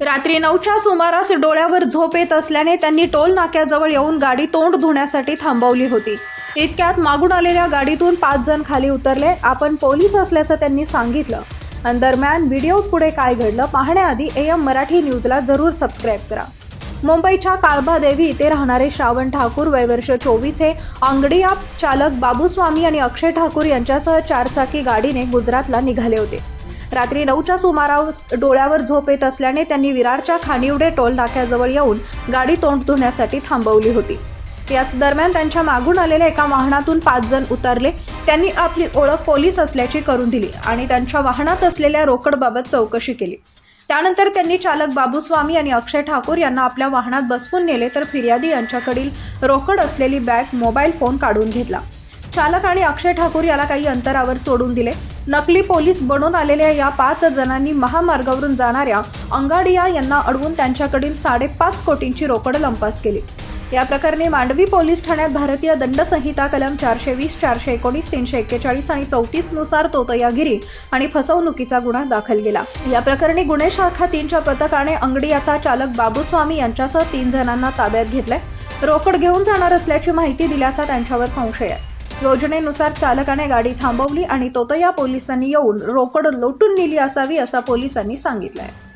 रात्री नऊच्या सुमारास डोळ्यावर झोप येत असल्याने त्यांनी टोल नाक्याजवळ येऊन गाडी तोंड धुण्यासाठी थांबवली होती. इतक्यात मागून आलेल्या गाडीतून पाच जण खाली उतरले. आपण पोलीस असल्याचं त्यांनी सांगितलं. आणि दरम्यान व्हिडिओ पुढे काय घडलं पाहण्याआधी ए एम मराठी न्यूजला जरूर सबस्क्राईब करा. मुंबईच्या काळबादेवी इथे राहणारे श्रावण ठाकूर वयवर्ष चोवीस हे आंगडिया चालक बाबूस्वामी आणि अक्षय ठाकूर यांच्यासह चारचाकी गाडीने गुजरातला निघाले होते. रात्री नऊच्या सुमारास डोळ्यावर झोप येत असल्याने त्यांनी विरारच्या खानिवडे टोल नाक्याजवळ येऊन गाडी तोंड धुण्यासाठी थांबवली होती. याच दरम्यान त्यांच्या मागून आलेल्या एका वाहनातून पाच जण उतरले. त्यांनी आपली ओळख पोलीस असल्याची करून दिली आणि त्यांच्या वाहनात असलेल्या रोकडबाबत चौकशी केली. त्यानंतर त्यांनी चालक बाबूस्वामी आणि अक्षय ठाकूर यांना आपल्या वाहनात बसवून नेले तर फिर्यादी यांच्याकडील रोकड असलेली बॅग मोबाईल फोन काढून घेतला. चालक आणि अक्षय ठाकूर याला काही अंतरावर सोडून दिले. नकली पोलीस बनून आलेल्या या पाच जणांनी महामार्गावरून जाणाऱ्या अंगाडिया यांना अडवून त्यांच्याकडील साडेपाच कोटींची रोकड लंपास केली. या प्रकरणी मांडवी पोलीस ठाण्यात भारतीय दंड संहिता कलम चारशे वीस चारशे एकोणीस तीनशे एक्केचाळीस आणि चौतीसनुसार तोतयागिरी आणि फसवणुकीचा गुन्हा दाखल केला. या प्रकरणी गुन्हे शाखा तीनच्या पथकाने अंगडियाचा चालक बाबूस्वामी यांच्यासह तीन जणांना ताब्यात घेतलंय. रोकड घेऊन जाणार असल्याची माहिती दिल्याचा त्यांच्यावर संशय आहे. योजनेनुसार चालकाने गाडी थांबवली आणि तोतया पोलिसांनी येऊन रोकड लोटून नेली असावी असा पोलिसांनी सांगितलं आहे